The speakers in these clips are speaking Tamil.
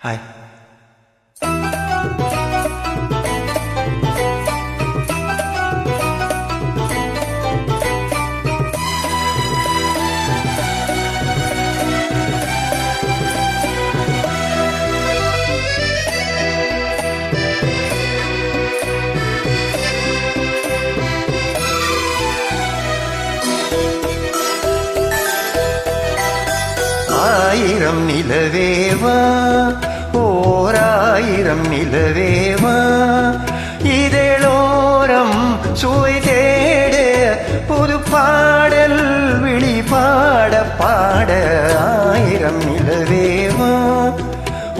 2. ஆயிரம் நிலவேவா ஆயிரம் நிலவேவா? இதழோரம் சுவை தேட புது பாடல் விழி பாட பாட ஆயிரம் நிலவேவா?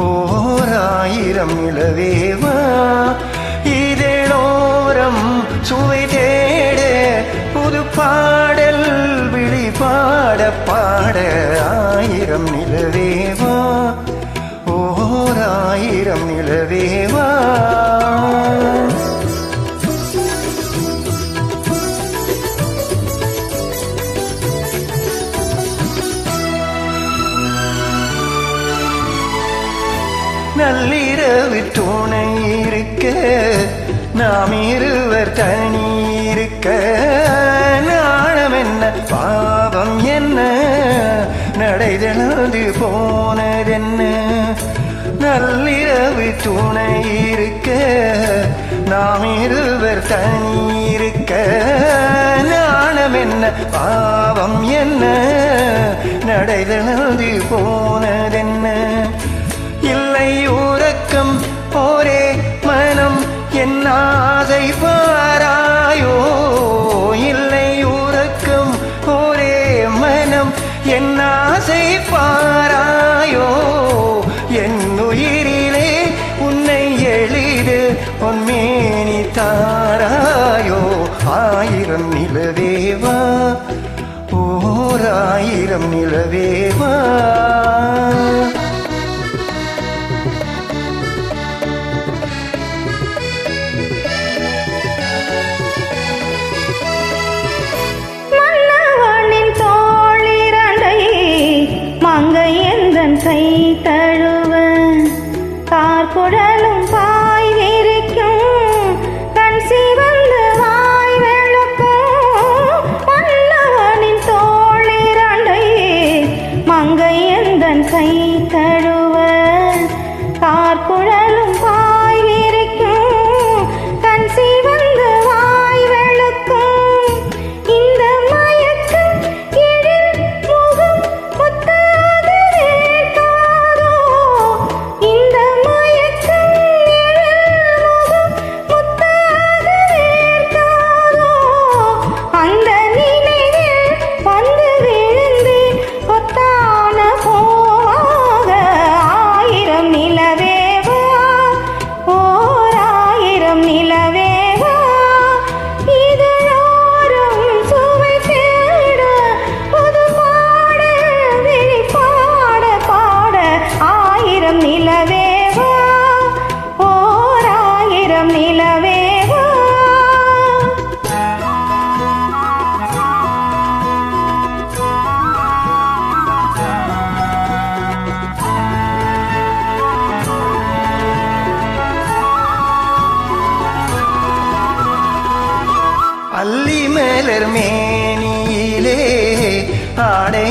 ஓர் ஆயிரம் நிலவேவா? இதழோரம் சுவை தேட புது பாடல் விழி பாட பாட ஆயிரம் நில ஆயிரம் நிலவேவா? நள்ளிரவு துணை இருக்க நாம் இருவர் தனி இருக்க. நாணம் என்ன பாவம் என்ன நடைதனது நள்ளிரவு துணை இருக்க நாம் இருவர் தனி இருக்க. ஞானம் என்ன பாவம் என்ன நடை போன ஆயிரம் நிலவேவா நானே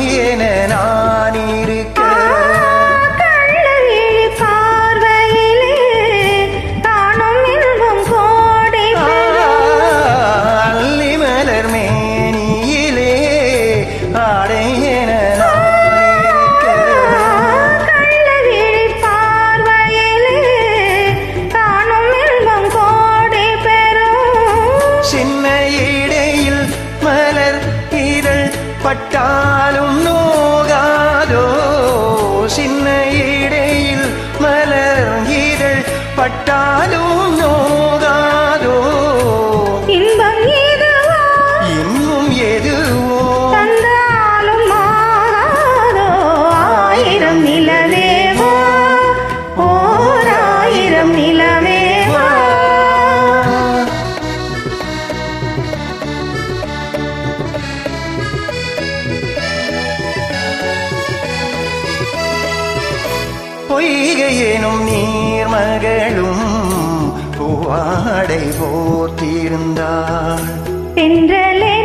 பட்டா பொய்கையேனும் நீர்மகளும் பூவாடை போர்த்திருந்தாள். தென்றலே